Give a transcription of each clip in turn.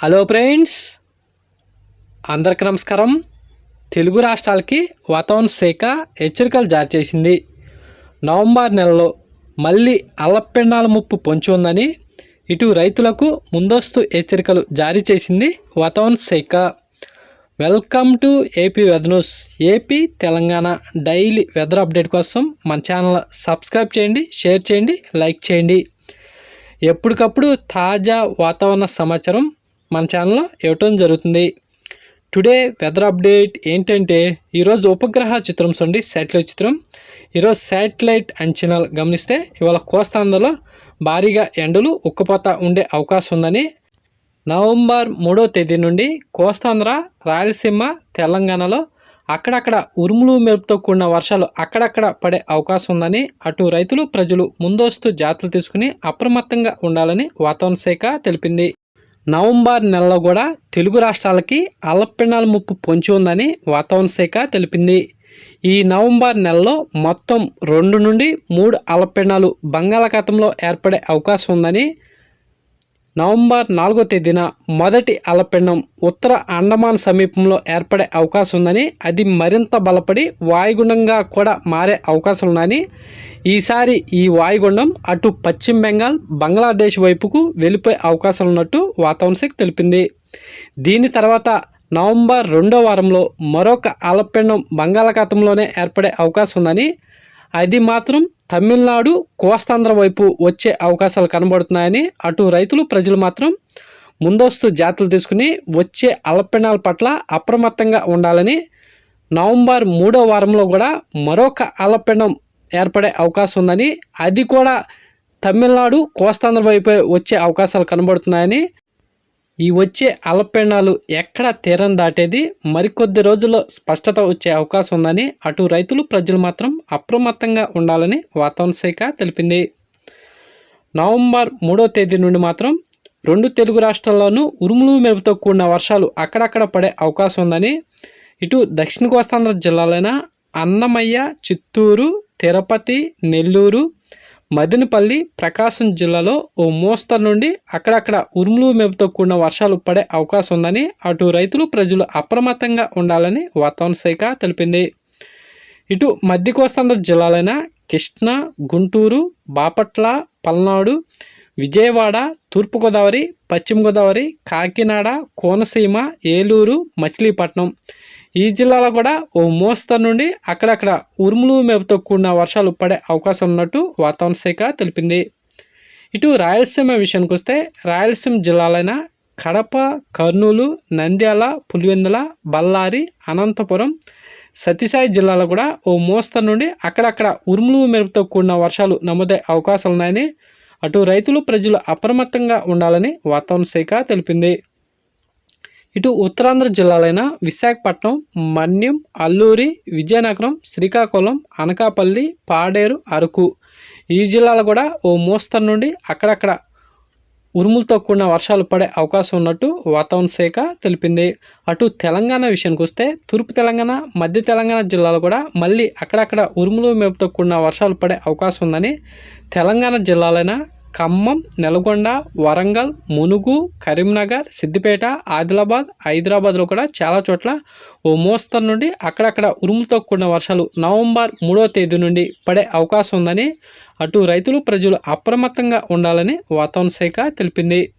Hello friends అందరికి నమస్కారం. తెలుగు రాష్ట్రాలకి వాతావరణ శాఖ హెచ్చరికలు జారీ చేసింది. నవంబర్ నెలలో మళ్ళీ అల్లపెండాల ముప్పు పొంచి ఉందని ఇటు రైతులకు ముందస్తు హెచ్చరికలు జారీ చేసింది వాతావరణ శాఖ. Welcome to AP weather news AP Telangana daily weather update కోసం మన ఛానల్ సబ్స్క్రైబ్ చేయండి షేర్ చేయండి లైక్ చేయండి. ఎప్పటికప్పుడు తాజా వాతావరణ సమాచారం మన ఛానల్లో ఇవ్వటం జరుగుతుంది. టుడే వెదర్ అప్డేట్ ఏంటంటే ఈరోజు ఉపగ్రహ చిత్రం చూడండి శాటిలైట్ చిత్రం. ఈరోజు శాటిలైట్ అంచనాలు గమనిస్తే ఇవాళ కోస్తాంధ్రలో భారీగా ఎండలు ఉక్కపోత ఉండే అవకాశం ఉందని నవంబర్ మూడో తేదీ నుండి కోస్తాంధ్ర రాయలసీమ తెలంగాణలో అక్కడక్కడ ఉరుములు మెరుపుతో కూడిన వర్షాలు అక్కడక్కడ పడే అవకాశం ఉందని అటు రైతులు ప్రజలు ముందస్తు జాగ్రత్తలు తీసుకుని అప్రమత్తంగా ఉండాలని వాతావరణ శాఖ తెలిపింది. నవంబర్ నెలలో కూడా తెలుగు రాష్ట్రాలకి అల్లపిండాల ముప్పు పొంచి ఉందని వాతావరణ శాఖ తెలిపింది. ఈ నవంబర్ నెలలో మొత్తం రెండు నుండి మూడు అల్లపిండాలు బంగాళాఖాతంలో ఏర్పడే అవకాశం ఉందని నవంబర్ నాలుగో తేదీన మొదటి అలపిండం ఉత్తర అండమాన్ సమీపంలో ఏర్పడే అవకాశం ఉందని అది మరింత బలపడి వాయుగుండంగా కూడా మారే అవకాశం ఉందని ఈసారి ఈ వాయుగుండం అటు పశ్చిమ బెంగాల్ బంగ్లాదేశ్ వైపుకు వెళ్ళిపోయే అవకాశం ఉన్నట్టు వాతావరణ శాఖ తెలిపింది. దీని తర్వాత నవంబర్ రెండో వారంలో మరొక అలపిండం బంగాళాఖాతంలోనే ఏర్పడే అవకాశం ఉందని అది మాత్రం తమిళనాడు కోస్తాంధ్ర వైపు వచ్చే అవకాశాలు కనబడుతున్నాయని అటు రైతులు ప్రజలు మాత్రం ముందస్తు జాతులు తీసుకుని వచ్చే అల్పపిణాల పట్ల అప్రమత్తంగా ఉండాలని నవంబర్ మూడో వారంలో కూడా మరొక అల్పపిణం ఏర్పడే అవకాశం ఉందని అది కూడా తమిళనాడు కోస్తాంధ్ర వైపు వచ్చే అవకాశాలు కనబడుతున్నాయని ఈ వచ్చే అలపెండాలు ఎక్కడ తీరం దాటేది మరికొద్ది రోజుల్లో స్పష్టత వచ్చే అవకాశం ఉందని అటు రైతులు ప్రజలు మాత్రం అప్రమత్తంగా ఉండాలని వాతావరణ శాఖ తెలిపింది. నవంబర్ మూడో తేదీ నుండి మాత్రం రెండు తెలుగు రాష్ట్రాల్లోనూ ఉరుములు మెరుపుతో కూడిన వర్షాలు అక్కడక్కడ పడే అవకాశం ఉందని ఇటు దక్షిణ కోస్తాంధ్ర జిల్లాలైన అన్నమయ్య చిత్తూరు తిరుపతి నెల్లూరు మదినపల్లి ప్రకాశం జిల్లాలో ఓ మోస్తరు నుండి అక్కడక్కడ ఉరుములు మెరుపుతో కూడిన వర్షాలు పడే అవకాశం ఉందని అటు రైతులు ప్రజలు అప్రమత్తంగా ఉండాలని వాతావరణ శాఖ తెలిపింది. ఇటు మధ్య కోస్తాంధ్ర జిల్లాలైన కృష్ణా గుంటూరు బాపట్ల పల్నాడు విజయవాడ తూర్పుగోదావరి పశ్చిమ గోదావరి కాకినాడ కోనసీమ ఏలూరు మచిలీపట్నం ఈ జిల్లాలో కూడా ఓ మోస్తరు నుండి అక్కడక్కడ ఉరుములు మేపుతో కూడిన వర్షాలు పడే అవకాశం ఉన్నట్టు వాతావరణ శాఖ తెలిపింది. ఇటు రాయలసీమ విషయానికి వస్తే రాయలసీమ జిల్లాలైన కడప కర్నూలు నంద్యాల పులివెందుల బళ్ళారి అనంతపురం సత్యసాయి జిల్లాలో కూడా ఓ మోస్తరు నుండి అక్కడక్కడ ఉరుములు మెరుపుతో కూడిన వర్షాలు నమోదే అవకాశాలు ఉన్నాయని అటు రైతులు ప్రజలు అప్రమత్తంగా ఉండాలని వాతావరణ శాఖ తెలిపింది. ఇటు ఉత్తరాంధ్ర జిల్లాలైన విశాఖపట్నం మన్యం అల్లూరి విజయనగరం శ్రీకాకుళం అనకాపల్లి పాడేరు అరకు. ఈ జిల్లాలో కూడా ఓ మోస్తరు నుండి అక్కడక్కడ ఉరుములతో కూడిన వర్షాలు పడే అవకాశం ఉన్నట్టు వాతావరణ శాఖ తెలిపింది. అటు తెలంగాణ విషయానికి వస్తే తూర్పు తెలంగాణ మధ్య తెలంగాణ జిల్లాలో కూడా మళ్ళీ అక్కడక్కడ ఉరుములు మేపుతో కూడిన వర్షాలు పడే అవకాశం ఉందని తెలంగాణ జిల్లాలైన ఖమ్మం నల్గొండ వరంగల్ మునుగు కరీంనగర్ సిద్దిపేట ఆదిలాబాద్ హైదరాబాద్లో కూడా చాలా చోట్ల ఓ మోస్తరు నుండి అక్కడక్కడ ఉరుములతో కూడిన వర్షాలు నవంబర్ మూడో తేదీ నుండి పడే అవకాశం ఉందని అటు రైతులు ప్రజలు అప్రమత్తంగా ఉండాలని వాతావరణ శాఖ తెలిపింది.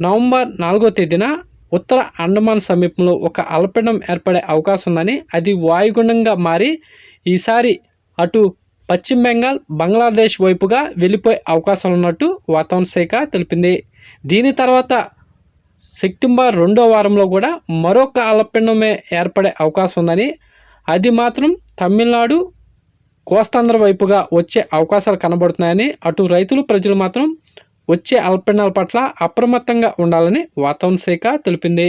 నవంబర్ నాలుగో తేదీన ఉత్తర అండమాన్ సమీపంలో ఒక అల్పపీడనం ఏర్పడే అవకాశం ఉందని అది వాయుగుండంగా మారి ఈసారి అటు పశ్చిమ బెంగాల్ బంగ్లాదేశ్ వైపుగా వెళ్ళిపోయే అవకాశాలు ఉన్నట్టు వాతావరణ శాఖ తెలిపింది. దీని తర్వాత సెప్టెంబర్ రెండో వారంలో కూడా మరొక అల్పపీడనమే ఏర్పడే అవకాశం ఉందని అది మాత్రం తమిళనాడు కోస్తాంధ్ర వైపుగా వచ్చే అవకాశాలు కనబడుతున్నాయని అటు రైతులు ప్రజలు మాత్రం వచ్చే అల్పపీడనాల పట్ల అప్రమత్తంగా ఉండాలని వాతావరణ శాఖ తెలిపింది.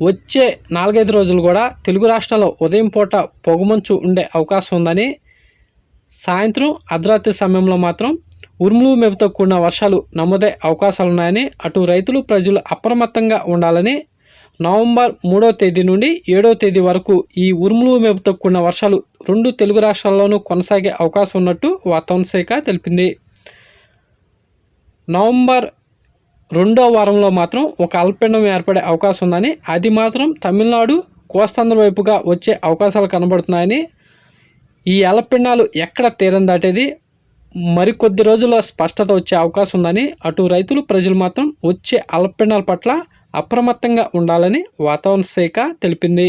వచ్చే నాలుగైదు రోజులు కూడా తెలుగు రాష్ట్రాల్లో ఉదయం పూట పొగమంచు ఉండే అవకాశం ఉందని సాయంత్రం అర్ధరాత్రి సమయంలో మాత్రం ఉరుములు మెరుపుతో కూడిన వర్షాలు నమోదే అవకాశాలు ఉన్నాయని అటు రైతులు ప్రజలు అప్రమత్తంగా ఉండాలని నవంబర్ మూడో తేదీ నుండి ఏడో తేదీ వరకు ఈ ఉరుములు మెరుపుతో కూడిన వర్షాలు రెండు తెలుగు రాష్ట్రాల్లోనూ కొనసాగే అవకాశం ఉన్నట్టు వాతావరణ శాఖ తెలిపింది. నవంబర్ రెండో వారంలో మాత్రం ఒక అల్పపీడనం ఏర్పడే అవకాశం ఉందని అది మాత్రం తమిళనాడు కోస్తాంధ్ర వైపుగా వచ్చే అవకాశాలు కనబడుతున్నాయని ఈ అల్పపీడనాలు ఎక్కడ తీరం దాటేది మరికొద్ది రోజుల్లో స్పష్టత వచ్చే అవకాశం ఉందని అటు రైతులు ప్రజలు మాత్రం వచ్చే అల్పపీడనాల పట్ల అప్రమత్తంగా ఉండాలని వాతావరణ శాఖ తెలిపింది.